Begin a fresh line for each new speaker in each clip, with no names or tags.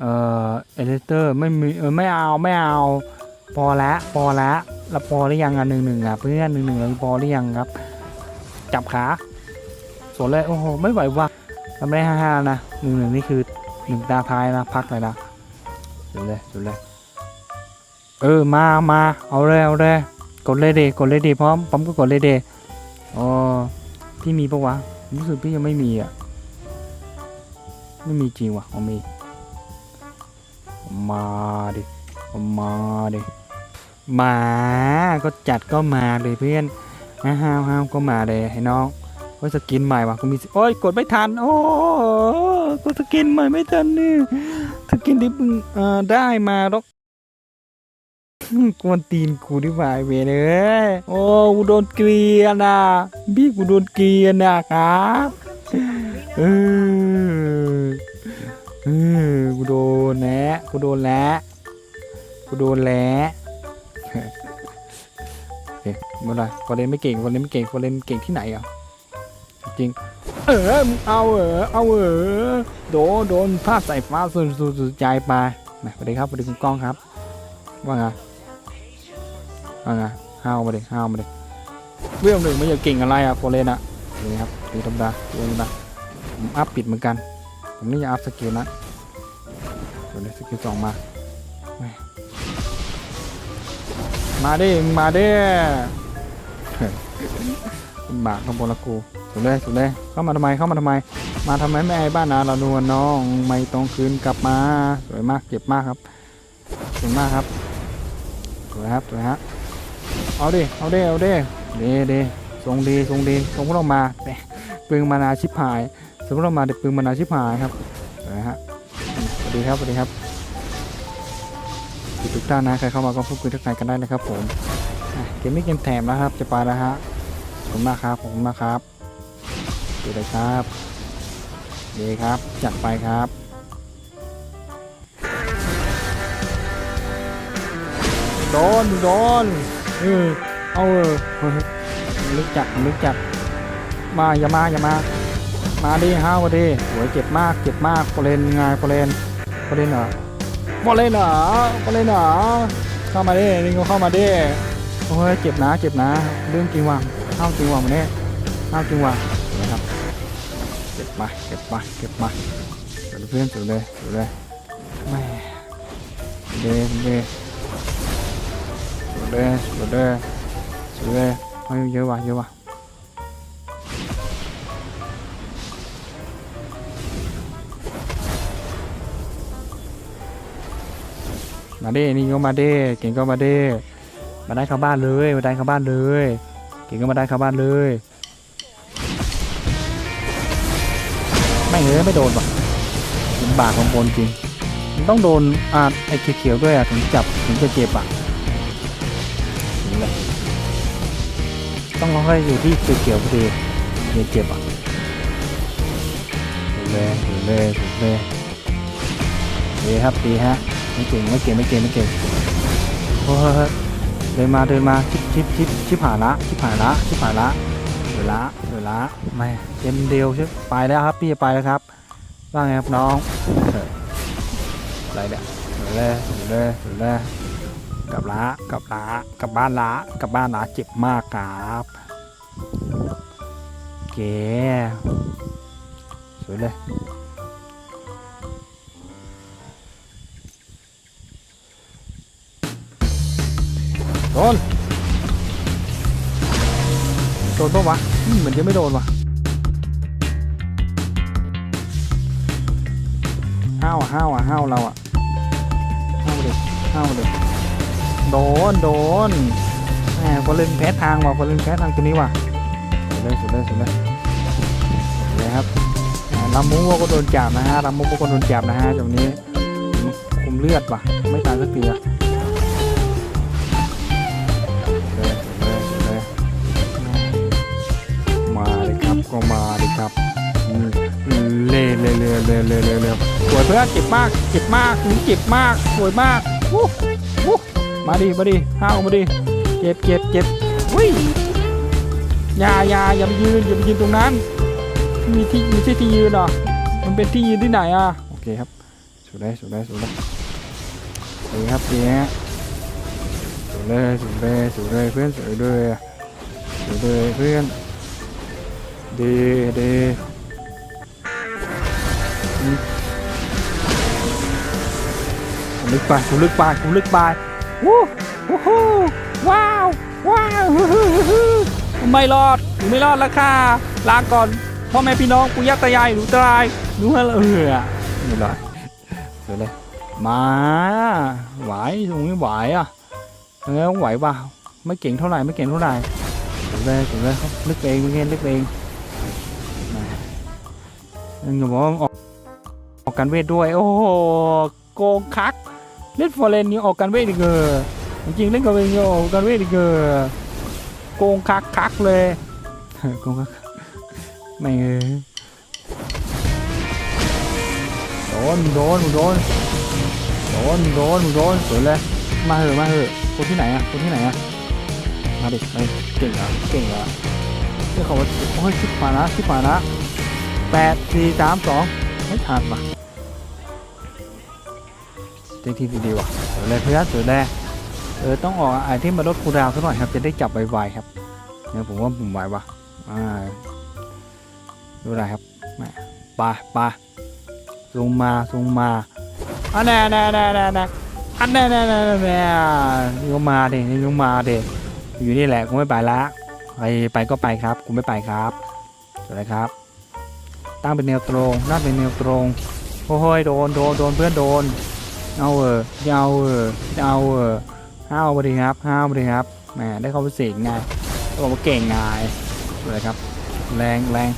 เอ่อเอเลเตอร์ไม่มีเออไม่เอาไม่เอาพอแล้วพอแล้วเราพอหรือยังอะหนึ่งหนึ่งอะเพื่อนหนึ่งหนึ่งเราพอหรือยังครับ จับขาสวนเลยโอ้โหไม่ไหวว่ะเราไม่ได้ห้าห้านะหนึ่งหนึ่งนี่คือหนึ่งตาท้ายนะพักเลยนะสุดเลยสุดเลยเออมามาเอาเลยเอาเลยกดเลยเดกดเลยเดพร้อมพร้อมก็กดเลยเดอ๋อพี่มีปะวะรู้สึกพี่ยังไม่มีอะไม่มีจริงว่ะเอมี มาดิ มาดิ มา ก็จัดก็มาเลยเพื่อนห้าวห้าวก็มาเลยให้น้องโอ้ยสกินใหม่ว่ะกูมีโอ้ยกดไม่ทัน โอ้กดสกินใหม่ไม่ทันนี่สกินที่เพิ่งเอ่อได้มาหรอกกวนตีนกูดีกว่าไอ้เวเอ้ยโอ้กูโดนเกลียนอะพี่กูโดนเกลียนนะครับ เออ เออกูโดนแหละกูโดนแล้วกูโดนแล้วเฮ้ยมื่อไรฟอเรนไม่เก่งฟอเรนไม่เก่งฟอเรนเก่งที่ไหนอะจริง เออเอาเออเอาเออโดนโดนพลาดใส่ฟ้าสุดสุดสุดใจไปมาสวัสดีครับสวัสดีคุณก้องครับ ว่าไงว่าไงห้าวมาดิห้าวมาดิเรื่องหนึ่งไม่อยากเก่งอะไรอะโฟเลนอะนี่ครับตีธรรมดาตีธรรมดาผมอัพปิดเหมือนกัน ผมนี่จะอัพสกิลนะเดี๋ยวเลยสกิลสองมา มาดิมาดิคุณบากขบวนละกูสุดเลยสุดเลยเข้ามาทำไมเข้ามาทำไม มาทำไมไม่ไอ้บ้านนาเรานวลน้องไม่ต้องคืนกลับมา สวยมากเจ็บมากครับสวยมากครับสวยครับสวยฮะเอาดิเอาดิเอาดิเดเดทรงดีทรงดีทรงพวกเรามาแต่ปึงมานาชิบหาย สมมติเรามาเด็กปึงมานาชิบหายครับสวยฮะสวัสดีครับสวัสดีครับทุกท่านนะใครเข้ามาก็พูดคุยทักทายกันได้นะครับผมเกมนี้เกมแถมนะครับ จะไปแล้วฮะขอบคุณมากครับขอบคุณมากครับดูเลยครับดีครับจัดไปครับโดนโดนเออเอาเออเฮ้ยลึกจัดลึกจัดมาอย่ามาอย่ามา มาดิห้าวมาดิโหยเจ็บมากเจ็บมากโปรเลนไงโปรเลนโปรเลนเหรอโปรเลนเหรอโปรเลนเหรอเข้ามาดินี่ก็เข้ามาดิโอ้ยเจ็บนะเจ็บนะเรื่องจริงว่ะห้าวจริงว่ะมันเนี่ยห้าวจริงว่ะนะครับเก็บมาเก็บมาเก็บมาเดี๋ยวเพื่อนสุดเลยสุดเลยแม่เดเดสุดเลยสุดเลยสุดเลยเฮ้ยเยอะว่ะเยอะว่ะ มาเด้นี่ก็มาเด้เก่งก็มาเด้มาได้เข้าบ้านเลยมาได้เข้าบ้านเลย เก่งก็มาได้เข้าบ้านเลยไม่เอ้ยไม่โดนว่ะลำบากของบนจริงมันต้องโดนอ่าไอ้เขียวๆด้วยอะถึงจับถึงจะเจ็บอะนี่แหละต้องค่อยๆอยู่ที่เขียวๆพอดีเดี๋ยเจ็บอะถูเลยถูเลยถูเลยดีครับดีฮะ ไม่เก่งไม่เก่งไม่เก่งไม่เก่งโอ้ยเดินมาเดินมาชิบชิบชิบชิบหายละชิบหายละชิบหายละเดี๋ยวละเดี๋ยวละไม่เต็มเดียวใช่ไปแล้วครับพี่จะไปแล้วครับว่าไงครับน้องอะไรเนี่ยเดี๋ยวเลยเดี๋ยวเลยเดี๋ยวเลยกลับละกลับละกลับบ้านละกลับบ้านละเจ็บมากครับเก๋สวยเลย โดน โดนปะวะอืมเหมือนจะไม่โดนวะห้าวอะห้าวอะห้าวเราอะห้าวมาเลยห้าวมาเลยโดน โดนแหมพอเล่นแพ้ทางว่ะพอเล่นแพ้ทางตัวนี้ว่ะสุดเลยสุดเลยสุดเลยสุดเลยครับอ่าลำมุกก็โดนจับนะฮะลำมุกก็โดนจับนะฮะตรงนี้ คุมเลือดว่ะ ไม่ตายสักทีอะ ก็มาเลยครับเล่เล่เล่เล่เล่เล่เล่สวยเพื่อนเจ็บมากเจ็บมากเจ็บมากสวยมากวู้วู้มาดิมาดิห้าวมาดิเจ็บเจ็บเจ็บอุ้ยอย่าอย่าอย่าไปยืนอย่าไปยืนตรงนั้น มีที่มีที่ที่ยืนเหรอมันเป็นที่ยืนที่ไหนอะโอเคครับสุดเลยสุดเลยสุดเลยดีครับดีฮะสุดเลยสุดเลยสุดเลยเพื่อนสุดเลยสุดเลยเพื่อน ดีดีอืมลึกไปกูลึกไปกูลึกไปวู้วู้ฮู้ว้าวว้าวฮู้ฮู้ฮู้ฮู้ไม่รอดกูไม่รอดแล้วค่ะลาก่อนพ่อแม่พี่น้องปู่ย่าตายายหนูตายหนูอะไรเออไม่รอดเดี๋ยวเลยมาไหวตรงนี้ไหวอะเออไหวป่ะไม่เก่งเท่าไหร่ไม่เก่งเท่าไหร่ถึงเลยถึงเลยครับนึกเองนึกเองนึกเอง ยังอยู่บอกว่าออกออกการเวทด้วย โอ้โหโกงคัก เล่นฟอร์เรนนี่ออกการเวทอีกเออจริงเล่นกับเองนี่ออกการเวทอีกเออโกงคักคักเลยโกงคักไม่เออโดนโดนโดนโดนโดนโดนสวยเลยมาเหอะมาเหอะคนที่ไหนอะคนที่ไหนอะมาดิมาดิเก่งเหรอเก่งเหรอเรียกเขาว่าโอ้ยชิบมานะชิบมานะ แปดสี่สามสองไม่ทันว่ะเต็มที่ดีๆว่ะเลยเพื่อนสวยเลยเออต้องออกไอที่มาลดคูดาวสักหน่อยครับ จะได้จับไวๆครับเนี่ยผมว่าผมไหวว่ะอ่าดูได้ครับแหม่ไปไปลงมาลงมาอันแน่แน่แน่แน่แน่อันแน่แน่แน่แน่แน่นี่ก็มาเดินี่ก็มาเดิอยู่นี่แหละกูไม่ไปละไปไปก็ไปครับกูไม่ไปครับสวัสดีครับ ตั้งเป็นแนวตรงนั่งเป็นแนวตรงโอ้ยโดนโดนโดนเพื่อนโดนเอาเออเอาเออเอาเออห้าวมาดิครับห้าวมาดิครับแหมได้เข้าไปเสกไงบอกว่าเก่งไงสวยครับ แรงแรง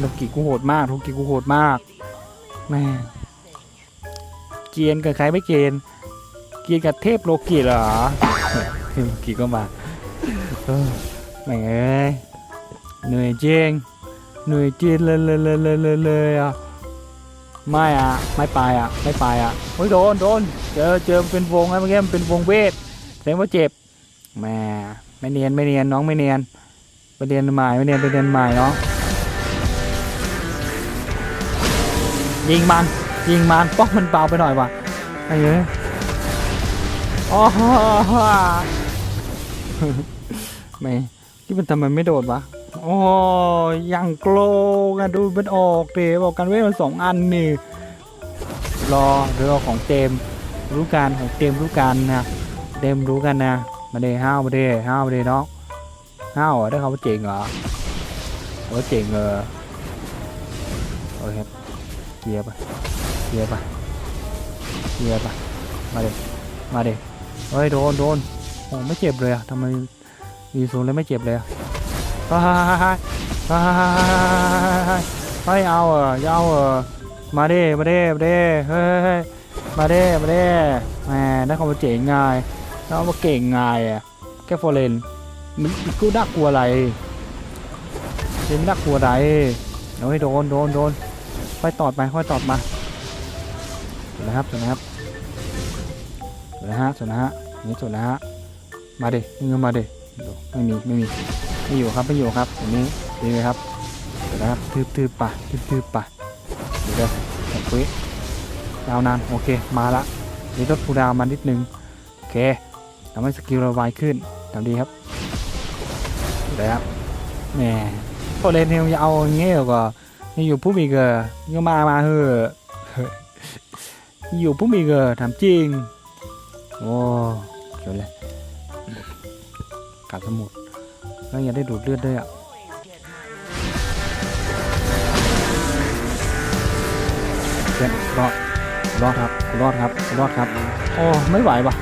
ลูกกีกูโหดมากลูกกีกูโหดมากแม่เกียนกับใครไม่เกียนเกียนกับเทพโลกิเหรอเทพโลกิก็มาแหม่งเหนื่อยเจริง เหนื่อยจริงเลยเลยเลยเลยเลยเลยอะไม่อะไม่ไปอะไม่ไปอะโอ้ยโดนโดนเจอเจอเป็นวงแล้เมื่อกี้มันเป็นวงเวทแสดงว่าเจ็บแม่ไม่เนียนไม่เนียนน้องไม่เนียนไปเรียนใหม่ไม่เนียนไปเรียนใหม่เน้องยิงมันยิงมันป้องมันเบาไปหน่อยว่ะไอ้เอ้ยอ๋อไม่ที่มันทำไมไม่โดดวะ โอ้ยยังโกลกันดูมันออกเตะบอกกันเว้ยมันสองอันนี่ รอเรือของเจมรู้การของเจมรู้การนะเจมรู้กันนะมาเดห้าวมาเดห้าวมาเดน้องห้าวได้เขาเจ๋งเหรอว่าเจ๋งเหรอโอเคเคลียร์ไปเคลียร์ปเคลียร์ปมาเดมาเดเฮ้ยโดนโดนโอ้ไม่เจ็บเลยอะทำไมมีศูนย์เลยไม่เจ็บเลยอะ เฮ้ยเฮ้ยเอาเออเอาเออมาเด้มาเด้มาเด้เฮ้ยมาเด้มาเด้แหมได้ความเจ๋งง่ายแล้วมาเก่งง่ายอะแค่ฟอร์เรนมันกูน่ากลัวอะไรเล่นน่ากลัวอะไรเฮ้ยโดนโดนโดนค่อยตอดไปค่อยตอดมาสุดแล้วครับสุดแล้วครับสุดแล้วฮะสุดแล้วฮะนี่สุดแล้วฮะมาดินี่ก็มาดิดูไม่มีไม่มี ไม่อยู่ครับไม่อยู่ครับอันนี้ดีเลยครับสุดแล้วครับทืบทืบปะทืบทืบปะเดี๋ยวเดี๋ยดาวนานโอเคมาละนี่ลดคูดาวมานิดนึงโอเคทำให้สกิลเราไวขึ้นทำดีครับสุดแล้วครับแหมพอเล่นเนี่ยจะเอาอย่างเงี้ยก็นี่อยู่ผู้มีเกอร์ก็มามาเถออยู่ผู้มีเกอร์ถามจริงโอ้เจ๋งเลยกัดสมุด แล้วยังได้ดูดเลือดด้วยอะเพื่อนรอดรอดครับรอดครับรอดครับโอ้ไม่ไหวว่ะ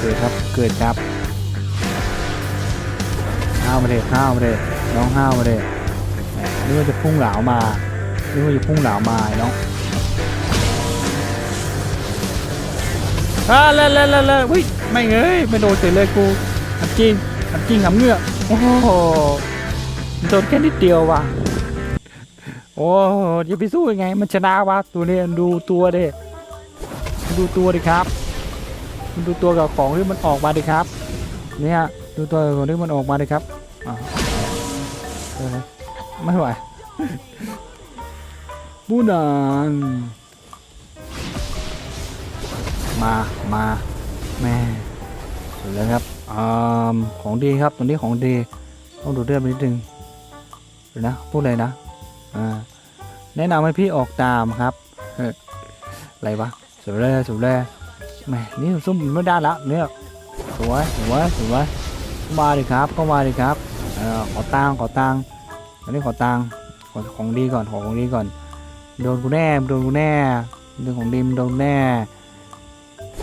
เกิดครับเกิดครับห้าวมาเลยห้าวมาเลยน้องห้าวมาเลยนึกว่าจะพุ่งเหลามานึกว่าจะพุ่งเหลามาไอ้น้องอ่าเล่นเล่นเล่นเล่นอุ้ยไม่เอ้ยไม่โดนเสร็จเลยกูทำจริงทำจริงหำเงือก โอ้โหโดนแค่นิดเดียวว่ะ โอ้จะไปสู้ยังไง มันชนะวะตัวนี้ดูตัวดิดูตัวดิครับมันดูตัวกับของที่มันออกมาดิครับ เนี่ยดูตัวของที่มันออกมาดิครับไม่ไหวบูนานมา มา แม่สุดแล้วครับ อ่าของดีครับตัวนี้ของดีต้องดูเลือดไปนิดนึงนะพูดเลยนะอ่าแนะนำให้พี่ออกตามครับอะไรวะสุดเลยสุดเลยแหม่นี่ซุ่มไม่ได้ละเนี่ยสวยสวยสวยเข้ามาดิครับเข้ามาดิครับเออขอตังขอตังอันนี้ขอตังขอของดีก่อนขอของดีก่อนโดนกูแน่โดนกูแน่เรื่องของดิมโดนแน่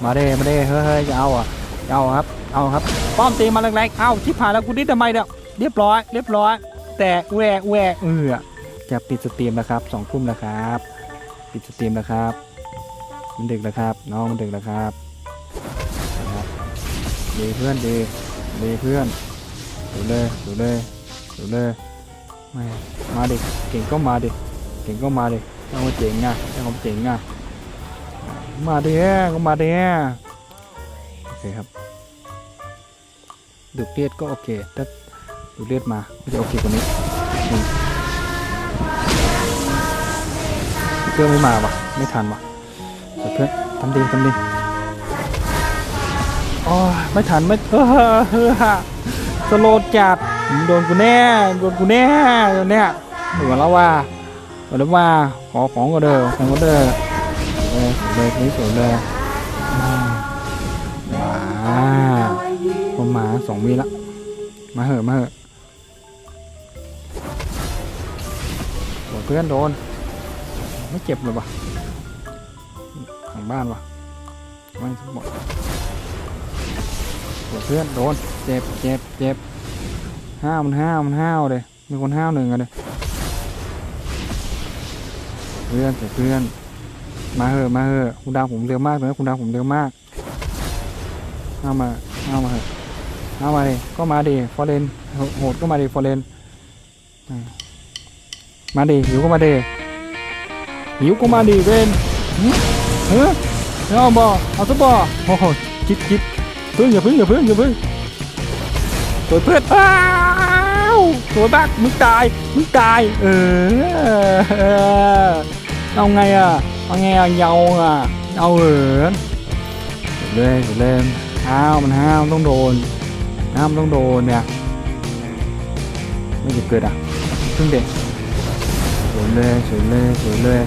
มาเด้มาเด้เฮ้ยเฮ้ยจะเอาอะจะเอาครับ เอาครับ ป้อมตีมาแรงๆ เอาชิบหายแล้วกูดิ้นทำไมเนี่ยเรียบร้อย เรียบร้อย แต่แหวกแหวกเออจะปิดสตรีมแล้วครับสองทุ่มแล้วครับ ปิดสตรีมแล้วครับ มันดึกแล้วครับ น้องมันดึกแล้วครับนะครับดีเพื่อนดีดีเพื่อนดูเลยดูเลยดูเลยม่มาดิเก่งก็มาดิเก่งก็มาดิเอามาเจ๋งอะเอามาเจ๋งอะมาดิก็มาดิโอเคครับ ดูดเลือดก็โอเคถ้าดูดเลือดมาก็จะโอเคกว่านี้อืมเพื่อนไม่มาวะไม่ทันวะแต่เพื่อนทำดีทำดีโอ้ยไม่ทันไม่เออเออสโลดจัดโดนกูแน่โดนกูแน่เนี่ยเหมือนแล้วว่าเหมือนแล้วว่าขอของก็เด้อของก็เด้อเลยเลยนี่สวยเลยอืมหมา ผมหมาสองวิละ มาเหอะมาเหอะโอ้ยเพื่อนโดน ไม่เจ็บเลยวะของบ้านวะไม่สมบูรณ์โอ้ยเพื่อนโดน เจ็บเจ็บเจ็บห้าวมันห้าวมันห้าวเลยมีคนห้าวหนึ่งอะเลยเพื่อนเสียเพื่อน มาเหอะมาเหอะคุณดาวผมเร็วมากเลยนะคุณดาวผมเร็วมากเอามาเอามาเหอะ เอามาดิก็มาดิฟอร์เรนโหดก็มาดิฟอร์เรนมาดิหิวก็มาดิหิวก็มาดิเวนเฮ้ยเอาบ่เอาซะบ่โอ้โหจิตจิตเพื่อนอย่าเพึ่งอย่าเพึ่งอย่าเพึ่งสวยเพื่อนอ้าวสวยมากมึงตายมึงตายเออเอาไงอะเอาไงอะเยาอะเอาเหรอเลยสุดเลยห้าวมันห้าวต้องโดน ห้ามนต้องโดนเนี่ย ไม่จะเกิดอะพิ่งเด็กสวยเลยสวยเลยสวยเลย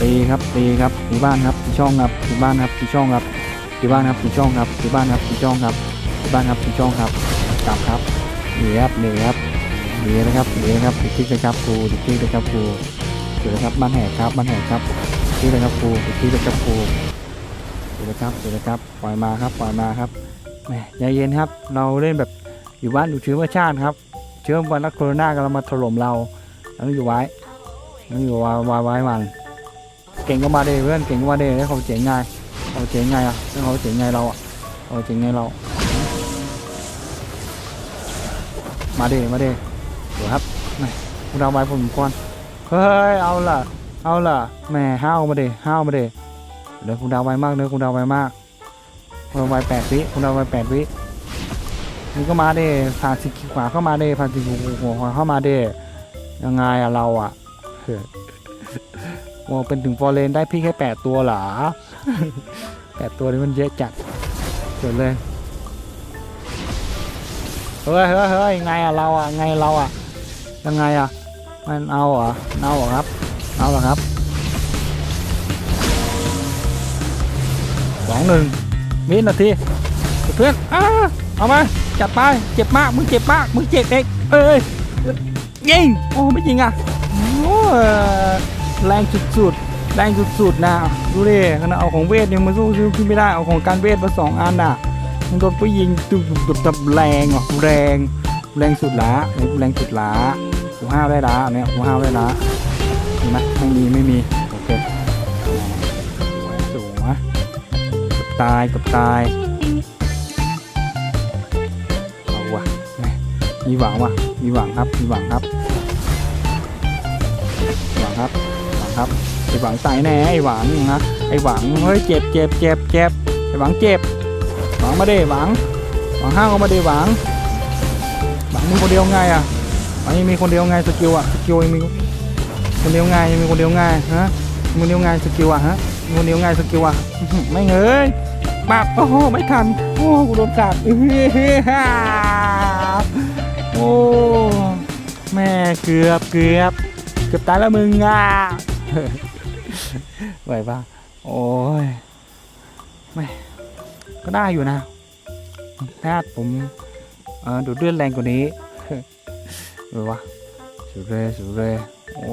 ตีครับตีครับที่บ้านครับที่ช่องครับที่บ้านครับที่ช่องครับที่บ้านครับที่ช่องครับที่บ้านครับที่ช่องครับที่บ้านครับที่ช่องครับกลับครับเหนีครับหนีครับหนีนะครับเหนีนะครับดิคิกนะครับครูดิคิกนะครับครูสวยนะครับบ้านแหกครับบ้านแหกครับที่เลยครับครูที่เลยครับครูสวยนะครับสวยนะครับปล่อยมาครับปล่อยมาครับ แหมใจเย็นครับ เราเล่นแบบอยู่บ้านอยู่เชื้อว่าชาติครับ เชื้อไวรัสโคโรนากำลังมาถล่มเราเราต้องอยู่ไว้ต้องอยู่ไว้ไว้ไว้มันเก่งก็มาเดเพื่อนเก่งก็มาเดให้วเขาเจ๋งไงเขาเจ๋งไงอะให้เขาเจ๋งไงเราอะเขาเจ๋งไงเรา มาเดมาเดสวยครับแหมพวกเราไว้ผมก่อนเฮ้ยเอาล่ะเอาล่ะแหม่ห้าวมาเดห้าวมาเดเดี๋ยวคุณดาวไวมากเดี๋ยวคุณดาวไวมาก คุณดาวไวแปดวิคุณดาวไวแปดวินี่ก็มาเด้ผ่านสิบขวาเข้ามาเด้ผ่านสิบหัวขวาเข้ามาเด้ยังไงอะเราอะเฮ้ยโอ้เป็นถึงฟอร์เรนได้พี่แค่แปดตัวเหรอแปดตัวนี่มันเยอะจัดเกิดเลยเฮ้ยเฮ้ยเฮ้ยไงอะเราอะไงเราอะยังไงอะมันเอาเหรอเอาเหรอครับ เอาเหรอครับสองหนึ่ง วินาทีเพื่อนอ้าเอามาจัดไปเจ็บมากมึงเจ็บมากมึงเจ็บเองเอ้ยยิงโอ้ไม่ยิงอะโอ้แรงสุดๆแรงสุดๆนะดูดิขณะเอาของเวทยังมาสู้ซื้อขึ้นไม่ได้เอาของการเวทมาสองอันน่ะมันโดนผู้ยิงตุบตุบตุบแรงอะแรงแรงสุดละแรงสุดละกูห้าวได้ละเนี่ยกูห้าวได้ละ ตายกับตายเอาวะมีหวังว่ะมีหวังครับมีหวังครับหวังครับหวังครับไอหวังตายแน่ไอหวังนะไอหวังเฮ้ยเจ็บเจ็บเจ็บเจ็บไอหวังเจ็บหวังมาเด้หวังหวังห้าวก็มาเด้หวังหวังมึงคนเดียวไงอะอันนี้มีคนเดียวไงสกิลอะสกิลยังมีคนเดียวไงยังมีคนเดียวไงฮะมีคนเดียวไงสกิลอะฮะงูนิ้วง่ายสกิลอะไม่เงย ปาก โอ้โห ไม่ทัน โอ้กูโดนกัดอื้อหือโอ้แม่เกือบเกือบเกือบตายแล้วมึงอะไหวปะโอ้ยไม่ก็ได้อยู่นะถ้าผมดูดเลือดแรงกว่านี้หรือวะสุดเลยสุดเลยโอ้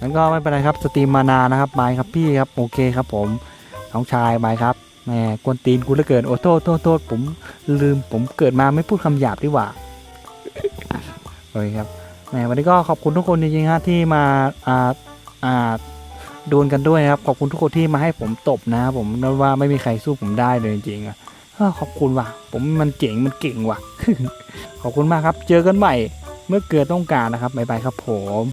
งั้นก็ไม่เป็นไรครับสตรีมมานานนะครับบายครับพี่ครับโอเคครับผมน้องชายบายครับ แหมกวนตีนกูเหลือเกินโอ้โทษโทษโทษผมลืมผมเกิดมาไม่พูดคำหยาบดีกว่าโอเคครับแหมวันนี้ก็ขอบคุณทุกคนจริงๆฮะที่มาอ่าอ่าโดนกันด้วยนะครับ ขอบคุณทุกคนที่มาให้ผมตบนะครับผมนั่นว่าไม่มีใครสู้ผมได้เลยจริงๆอะขอบคุณว่ะ ผมมันเจ๋งมันเก่งว่ะ ขอบคุณมากครับ เจอกันใหม่ เมื่อเกิดต้องการนะครับบ๊ายบายครับผม